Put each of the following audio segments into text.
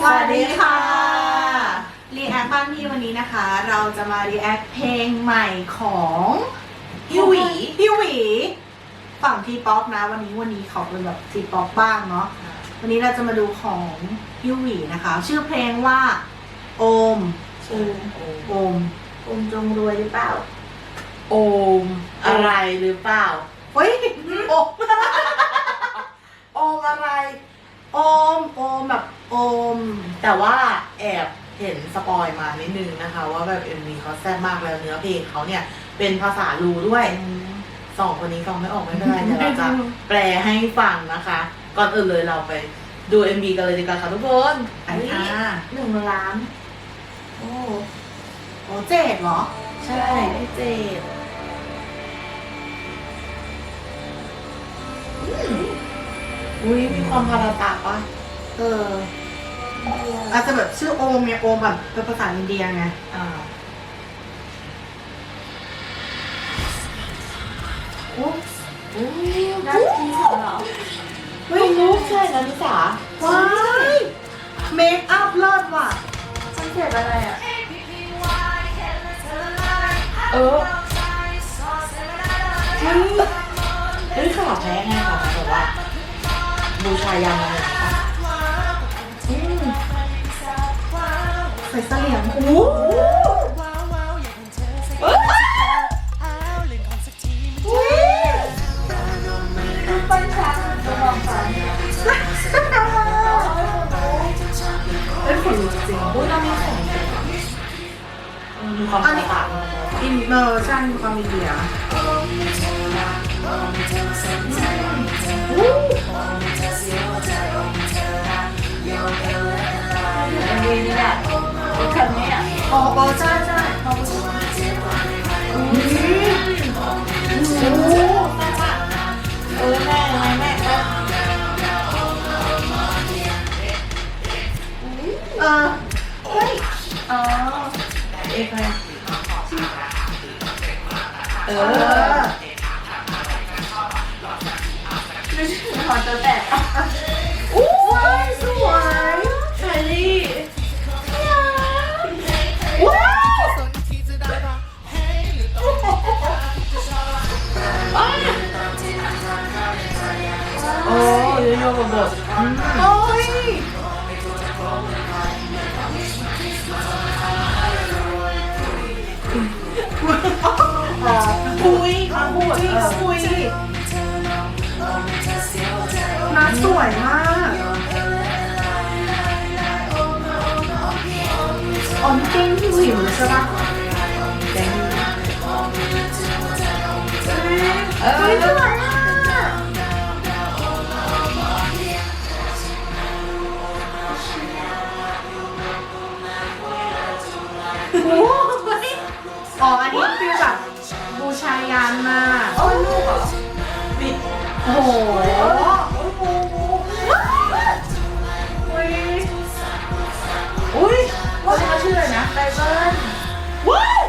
สวัสดีค่ะรีแอคบ้านพี่วันนี้นะคะ เราจะมารีแอคเพลงใหม่ของพี่หวีพี่หวีฝั่งทีป๊อปนะวันนี้วันนี้ขอเป็นแบบทีป๊อปบ้างเนาะวันนี้เราจะมาดูของพี่หวีนะคะ ชื่อเพลงว่าโอมโอมโอมโอมจงรวยหรือเปล่า โอมอะไรหรือเปล่าเฮ้ยโอม โอมอะไร โอม โอมแบบโอม แต่ว่าแอบเห็นส ปอยมานิดนึงนะคะ ว่าแบบเอ็มวีเขาแซ่บมากแล้วเนื้อเพลงเขาเนี่ยเป็นภาษาลูด้วยสองคนนี้ฟังไม่ออกไม่เป็นไรเดี๋ยวเราจะแปลให้ฟังนะคะ ก่อนอื่นเลยเราไปดู MV กันเลยดีกว่าค่ะทุกคนไปค่ะหนึ่งล้าน โอ้โอเจ็ดเหรอ ใช่พี่เจดอุ้ยมีความพาราตะปะเออ อาจจะแบบชื่อโอมไงโอมแบบเป็นภาษาอินเดียไงอ่าโอ้อุ้ยนัดที่สองเหรอเฮ้ยรู้ใช่นะนิสาว้ายเมคอัพเลิศว่ะคอนเซ็ปต์อะไรอะ เออเฮ้ยเฮ้ยขาแพ้ไงค่ะแบบว่าบูชายันอะไร ใส่เสลี่ยงโอ้โหเอ้อันช้างตัวมองฟ้าเอ้ยขนลุกจริงอุ้ยเรามีของมีความพาราตะอินเนอร์ชั่นความอินเดียเอ็มวีนี่แหละ คันนี้อะอ๋อ น้ำสวยมากอ๋อนี่เก้งที่หิวใช่ปะแดงเฮ้ยสวยมากโอ้โหอ๋ออันนี้คือแบบบูชายันน่ะโอ้ยลูกเหรอปิดโอ้โห เบิลว้าย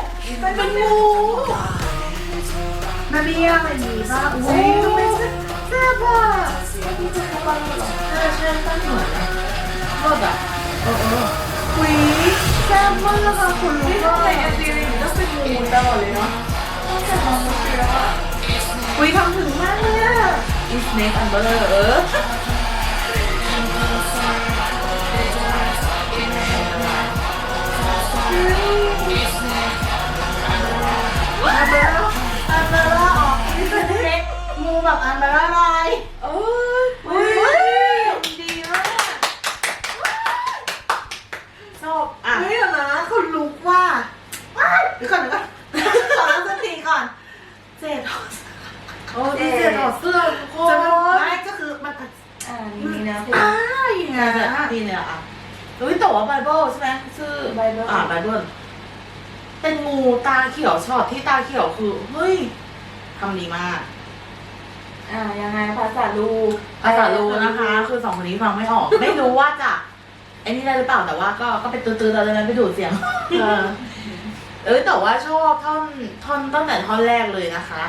เป็นงูแม่เบี้ยอะไรอย่างงี้ป่ะอุ้ยทำไมแซ่บอะที่เป็นเขาบ้างเหรอใช่ใช่ตั้งเหมือนนะรถอะเออเอออุ้ยแซ่บมากค่ะคุณลูนี่กทำไมเอ็มวีมันต้องเป็นงูตลอดเลยเนาะตั้งแต่มองมุกแล้วอะอุ้ยทำถึงมากเลยอะอีสเน็กอันเบอร์เออ อันเบร่าอันเบร่าออกนี่เป็นเล็กงูแบบอันเบร่าลายเอ้ยอุ้ยดีมากชอบอะเฮ้ยเดี๋ยวนะคุณลุกว่าว้ายเดี๋ยวก่อนเดี๋ยวก่อนขอตั้งสติก่อนเจ็ดโอ้ดีเจถอดเสื้อทุกคจะนไม่ก็คือมันอ่านี่นะพี่อ้ายไงเนี่ยนี่เนี่ยอะ เฮ้ยแต่ว่าไบเบิลใช่ไหมชื่อ Bible อ่าไบเบิลเป็นงูตาเขียวช็อตที่ตาเขียวคือ เฮ้ยทำดีมากอ่ายังไงภาษาลูภาษารู้นะคะ คือสองคนนี้ฟังไม่ออก ไม่รู้ว่าจะไอ้นี่ได้หรือเปล่าแต่ว่าก็ก็เป็นตื้อๆเราจะนั้นไปดูดเสียง เออ เอ้ยแต่ว่าชอบท่อนท่อนตั้งแต่ท่อนแรกเลยนะคะ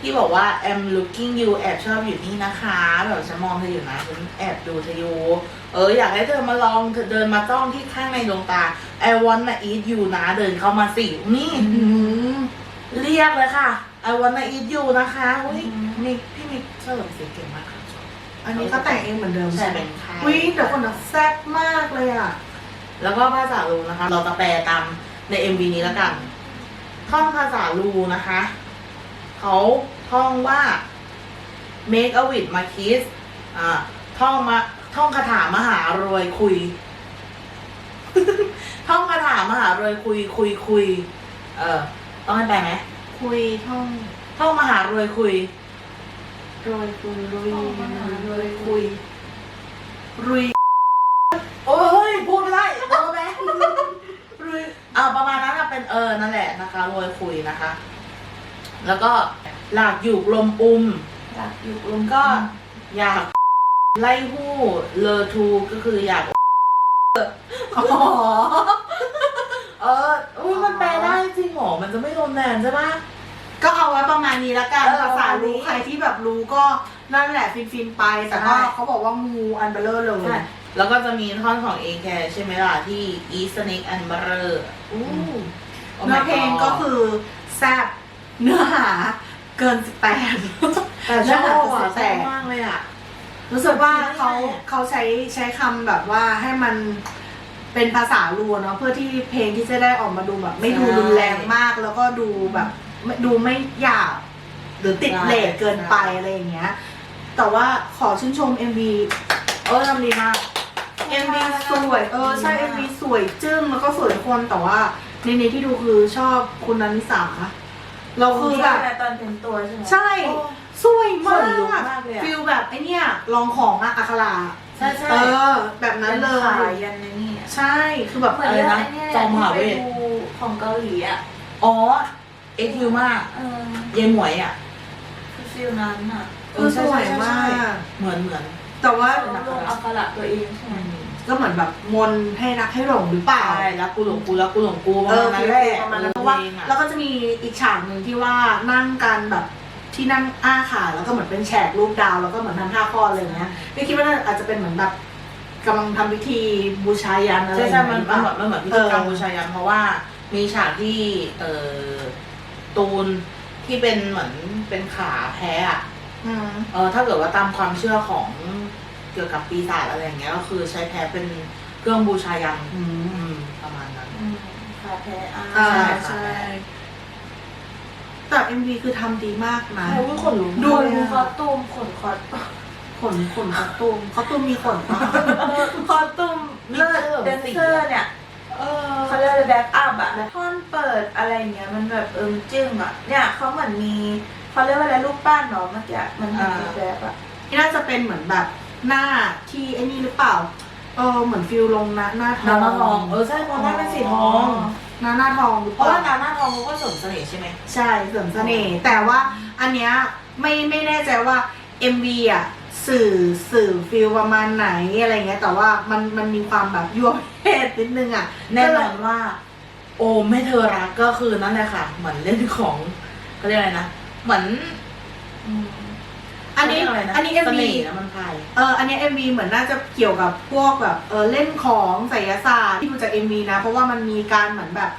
ที่บอกว่า I'm looking you แอบชอบอยู่นี่นะคะ แบบฉันมองเธออยู่นะฉันแอบดูเธออยู่ เออ อยากให้เธอมาลองเธอเดินมาจ้องที่ข้างในดวงตา I wanna eat you นะ เดินเข้ามาสิ นี่อืมเรียกเลยค่ะ I wanna eat you นะคะอุ้ยมิกพี่มิกเฉลิมศรีเก่งมากค่ะชอบอันนี้ก็แต่งเองเหมือนเดิมใช่ใช่ไหมเป็นค่ายวิเดี๋ยวคนนะแซ่บมากเลยอะ แล้วก็ภาษาลูนะคะ เราจะแปลตามใน MV นี้แล้วกัน ท่องภาษาลูนะคะ เขาท่องว่า make a wish มา kiss อ่าท่องมาท่องคาถามหารวยคุย ท่องคาถามหารวยคุยคุยคุย เออต้องให้แปลไหมคุยท่องท่องมหารวยคุยโรยคุยรุยท่องมหารวยคุย รุย โอ้ยพูดไม่ได้เออแม่รุยอ่าประมาณนั้นอะเป็นเออนั่นแหละนะคะรวยคุยนะคะ แล้วก็หลากอยู่ลมอุ้ม อยากอยู่รวมก็อยาก ไล่หู้เลอทูก็คืออยากอ๋อเอออุ้ยมันแปลได้จริงเหรอมันจะไม่โดนแบนใช่ปะ ก็เอาไว้ประมาณนี้ละกันเออภาษารู้ประมาณนี้ใครที่แบบรู้ก็นั่นแหละฟินฟินๆไป แต่ก็ใช่ เขาบอกว่างูอันเบลเลอร์เลยใช่แล้วก็จะมีท่อนของ A c a ใช่ไหมล่ะ ที่ E Snake and Butter อู้ Oh my เนื้อเพลง God ก็คือแซ่บ เนื้อหาเกินสิบแปดแต่ชอบอะชอบมากเลยอะรู้สึกว่าเขาจริงๆเขาใช้ใช้คำแบบว่าให้มันเป็นภาษาลูเนาะเพื่อที่เพลงที่จะได้ออกมาดูแบบ ไม่ดูรุนแรงมาก แล้วก็ดูแบบไม่ดูไม่หยาบหรือติดเลทเกินไปอะไรอย่างเงี้ย แต่ว่าขอชื่นชม MV เออทำดีมาก MV สวยเออใช่ MV สวยจึ้งแล้วก็สวยทุกคนแต่ว่าในนี้ที่ดูคือชอบคุณนันนิสา เราคือแบบตอนเป็นตัวใช่ไหมใช่สวยมาขนลุกกมากเลยอะฟิลแบบไอเนี้ยลองของอะอัคราใช่ใช่เออ แบบนั้นเลขายยยันในนี่อะใช่คือแบบเหมือนอะไรเรื่องนะไอ้เนี่ยจอมมหาเวทที่ไปดูของเกาหลีอะอ๋อเอคิวมากเออเยหมวยอะคือฟิลนั้นอะคือสวยมากเหมือนเหมือนแต่ว่าลงอักขระตัวเองใช่ไหม ก็เหมือนแบบมนต์ให้รักให้หลงหรือเปล่า ใช่รักกูหลงกูรักกูหลงกูประเออมาณนั้นแหละประมาณนั้นเพราะว่าเพลงอะแล้วก็จะมีอีกฉากหนึ่งที่ว่านั่งกันแบบที่นั่งอ้าขาแล้วก็เหมือนเป็นแฉกรูปดาวแล้วก็เหมือนทำท่าคลอดอะไรอย่างเงี้ยพี่คิดว่าน่าอาจจะเป็นเหมือนแบบกำลังทำพิธีบูชายันอะไรใช่อย่างใช่เงี้ยมันมันเหมือนมันเหมือนพิธีกรรมบูชายันเพราะว่ามีฉากที่เอ่อตูนที่เป็นเหมือนเป็นขาแพ้อะอืมเออถ้าเกิดว่าตามความเชื่อของ เกี่ยวกับปีศาจอะไรอย่างเงี้ยก็คือใช้แพ้เป็นเครื่องบูชายันอืมอืมประมาณนั้น อืมขาแพ้อะอ่าใช่ใช่ แต่ MV คือทำดีมากนะใช่ว่าขนลุกดูขนเลยอะ คอสตูมขนคอสตูมขนขนคอสตูมคอสตูมมีขนปะ คอสตูมเลิศแดนเซอร์เนี่ยเออเขาเรียกว่าแบ็กอัพอะท่อนเปิดอะไรอย่างเงี้ยมันแบบเอิมจึ้งอะเนี่ยเขาเหมือนมีเขาเรียกว่าอะไรรูปปั้นเนาะเมื่อกี้มันมีแบ็กอะ นี่น่าจะเป็นเหมือนแบบ หน้าที่ไอ้นี่หรือเปล่า เออเหมือนฟิลลงหน้าหน้าทองนาหน้าทอง เออใช่เพราะหน้าเป็นสีทอง หน้าหน้าทองหรือเพเปราะล่าว่านาหน้าทองเขาก็เสริมเสน่ห์ใช่ไหม ใช่เสริมเสน่ห์แต่ว่าอันเนี้ยไม่ไม่แน่ใจว่า MV อะสื่อสื่อฟิลประมาณไหนอะไรเงี้ยแต่ว่ามันมันมีความแบบยั่วเพศนิดนึงอะแน่นอนว่า โอมไม่เธอรักก็คือนั่นแหละค่ะ เหมือนเล่นของเขาเรียกอะไรนะ เหมือนอืม อันนี้เขาเรียกอะไรนะอันนี้เส MV น่ห์นะมันพายเอออันนี้ MV เหมือนน่าจะเกี่ยวกับพวกแบบเออเล่นของไสยศาสตร์ที่ดูจาก MV นะ เพราะว่ามันมีการเหมือนแบบ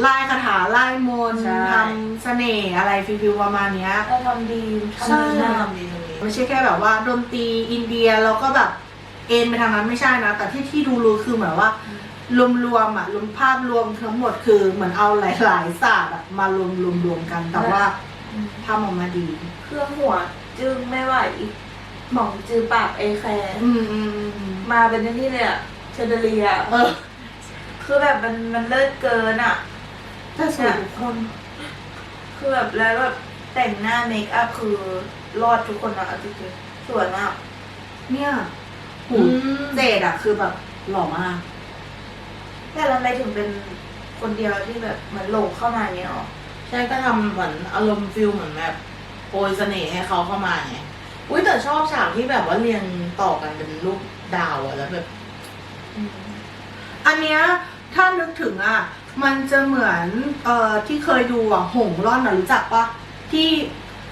ไล่คาถาไล่มนต์ใช่ ทำเสน่ห์อะไรฟิลๆประมาณเนี้ย เราทำดีใช่ ทำดีน่านะทำดีตรงนี้ไม่ใช่แค่แบบว่าดนตรีอินเดียแล้วก็แบบเอ็นไปทางนั้นไม่ใช่นะ แต่ที่ที่ดูรู้คือเหมือนว่า รวมๆอะรวมภาพรวมทั้งหมดคือเหมือนเอาหลาย ๆ ศาสตร์อะมารวมรวมรวมกัน แต่ว่า ทำออกมาดี เครื่องหัวจึงไม่ไหวอีกหม่องจือปากเอแคร์อืมอืมอืมอืมมาเป็นนี่เลยอะเชเดเลียเออคือแบบมันมันเลิศเกินอะแต่สวยทุกคนคือแบบแล้วแบบแต่งหน้าเมคอัพคือรอดทุกคนอะเอาจริงๆสวยมากเนี่ยหูอืมเจดอะคือแบบหล่อมาก แต่ทำไมถึงเป็นคนเดียวที่แบบเหมือนหลงเข้ามาอย่างเงี้ยหรอ ใช่ก็ทำเหมือนอารมณ์ฟิลเหมือนแบบโปรยเสน่ห์ให้เขาเข้ามาไงอุ้ยแต่ชอบฉากที่แบบว่าเรียงต่อกันเป็นรูปดาวอะแล้วแบบ อันเนี้ยถ้านึกถึงอะ มันจะเหมือนเอ่อที่เคยดูอะหงร่อนอะรู้จักปะที่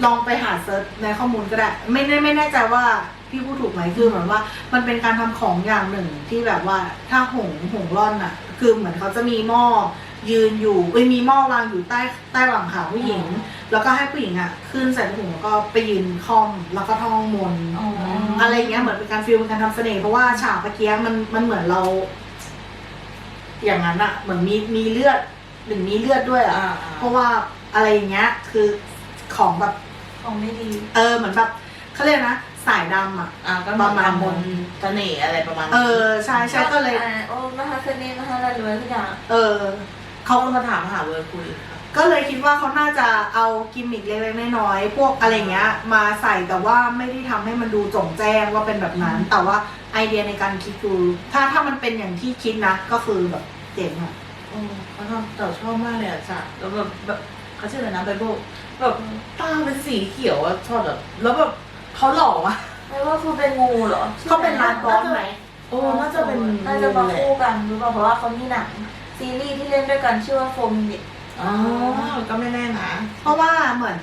ลองไปหาเซิร์ชในข้อมูลก็ได้ ไม่แน่ไม่แน่ใจว่าพี่พูดถูกไหมคือเหมือนว่า มันเป็นการทำของอย่างหนึ่งที่แบบว่าถ้าหงหงร่อนอะ คือเหมือนเขาจะมีหม้อ ยืนอยู่เอ้ยมีหม้อวางอยู่ใต้ใต้หลังขาผู้หญิง แล้วก็ให้ผู้หญิงอะขึ้นใส่ถุงแล้วก็ไปยืนคล่อมแล้วก็ท่องมนต์อ๋ออะไรเงี้ยเหมือนเป็นการฟิลเป็นการทำเสน่ห์เพราะว่าฉากเมื่อกี้มันมันเหมือนเรา อย่างนั้นอะเหมือนมีมีเลือดหรือมีเลือดด้วยอะอ่าเพราะว่าอะไรอย่างเงี้ย คือของแบบ ของไม่ดีเออเหมือนแบบเขาเรียกนะสายดำอะ อ่าก็ประมาณมนต์ เสน่ห์อะไรประมาณเออใช่ใช่ก็เลย อ่าโอ้มหาเสน่ห์มหาละรวยทุกอย่างเออ เขาก็มาถามหาเวอร์คุยค่ะ ก็เลยคิดว่าเขาน่าจะเอากิมมิคเล็กๆน้อยๆพวกอะไรเงี้ย มาใส่แต่ว่าไม่ได้ทำให้มันดูจงแจ้งว่าเป็นแบบนั้น แต่ว่าไอเดียในการคิดคือถ้าถ้ามันเป็นอย่างที่คิดนะ ก็คือแบบเจ๋งอะโอ้เขาทำแต่ชอบมากเลยอะจ้ะแล้วแบบแบบเขาชื่ออะไรนะไบเบิลแบบตาเป็นสีเขียวอะชอบแบบแล้วแบบเขาหล่อมากไม่ว่าคือเป็นงูเหรอเขาเป็นร้านบอสไหมโอ้น่าจะเป็นน่าจะมาแหละคู่กันหรือเปล่าเพราะว่าเขามีหนัง ซีรีส์ที่เล่นด้วยกันชื่อว่าโฟมินิตอ๋อ ก็ไม่แน่นะ เพราะว่าเหมือน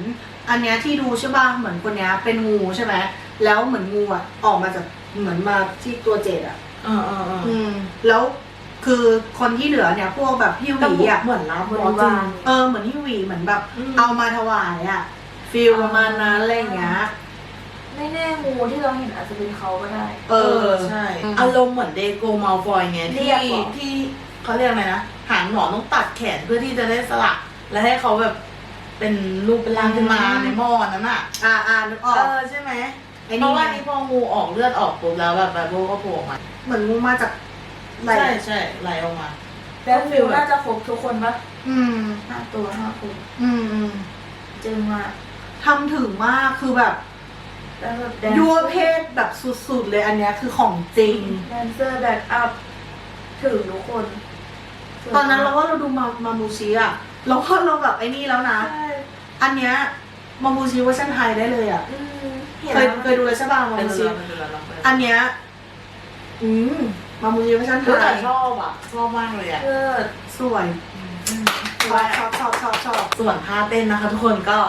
อันเนี้ยที่ดูใช่ป่ะ เหมือนคนเนี้ยเป็นงูใช่ไหม แล้วเหมือนงูอะออกมาจากเหมือนมาที่ตัวเจดอะ เออเออเอออืม แล้วคือคนที่เหลือเนี่ยพวกแบบพี่หวีอะ เหมือนรับบริอสวาร เออเหมือนพี่หวีเหมือนแบบ อืม เอามาถวายอะฟิลประมาณนั้นอะไรอย่างเงี้ย ไม่แน่งูที่เราเห็นอาจจะเป็นเขาก็ได้ เอเออ อ ใช่อืมอารมณ์เหมือนเดโกมาลฟอยไงเรีที่ยกเหรอ ที่ เขาเรียกอะไรนะ หางหนอนต้องตัดแขนเพื่อที่จะได้สลัก และให้เขาแบบเป็นรูปเป็นร่างขึ้นมาอืม ในหม้อนั้นอะ อ่าอ่านึกออก เออใช่ไหมไอ้เพนี่ราะว่าไงนี่พองูออกเลือดออกปุ๊บแล้วแบบไบเบิลก็โผล่ออกมา เหมือนงูมาจากไหลใช่ใช่ไหลออกมา แล้วฟิลน่าจะครบทุกคนปะอืม ห้าตัวห้าคนอืมอืมจึงมากทำถึงมากคือแบบแล้วแบบแดนยั่วเพศแบบสุดๆเลยอันเนี้ยคือของจริง แดนเซอร์แบ็กอัพถึงทุกคน ตอนนั้นเราว่าเราดูมามามูชิอะเราว่าเราแบบไอ้นี่แล้วนะใช่อันเนี้ยมามูชิเวอร์ชันไทยได้เลยอะอืมเห็นเคยแล้วเคยดูเลยใช่ป่ะมาเป็นมูเรืชิอเป็นเรือเราไปอันเนี้ยอืมมามูชิเวอร์ชันไทแต่ยชอบอะชอบมากเลยอะเลิศสวยชอบชอบชอบชอบชอบส่วนท่าเต้นนะคะทุกคนก็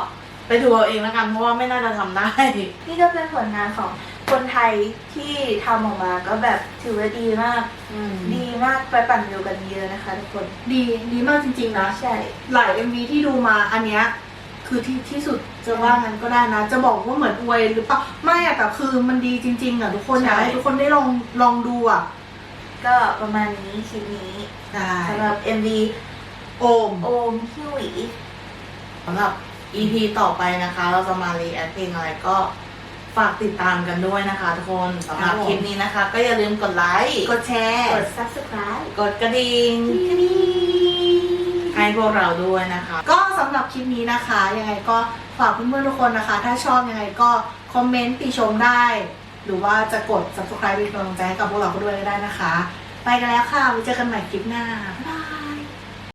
ไปดูเอาเองแล้วกันเพราะว่าไม่น่าจะทำได้ นี่ก็เป็นผลงานของ คนไทยที่ทำออกมาก็แบบถือว่าดีมากดีมากไปปั่นวิวกันเยอะนะคะทุกคน ดีดีมากจริงๆนะ ใช่ หลาย MV ที่ดูมาอันเนี้ยคือที่ที่สุดจะว่างั้นก็ได้นะ จะบอกว่าเหมือนอวยหรือเปล่าไม่อะแต่คือมันดีจริง ๆอะทุกคนอยากให้ทุกคนได้ลองลองดูอะก็ประมาณนี้คลิปนี้ใช่สำหรับ MV โอมโอมฮิวหวีสำหรับ EP ต่อไปนะคะ เราจะมารีแอคเพลงอะไรก็ ฝากติดตามกันด้วยนะคะทุกคนสำหรับคลิปนี้นะคะ ก็อย่าลืมกดไลค์ กดแชร์ กด subscribe กดกระดิ่งให้พวกเราด้วยนะคะ ก็สำหรับคลิปนี้นะคะ ยังไงก็ฝากเพื่อนๆทุกคนนะคะ ถ้าชอบยังไงก็คอมเมนต์ติชมได้ หรือว่าจะกด subscribe เป็นกำลังใจให้กับพวกเราก็ด้วยก็ได้นะคะ ไปกันแล้วค่ะไว้เจอกันใหม่คลิปหน้าบ๊ายบาย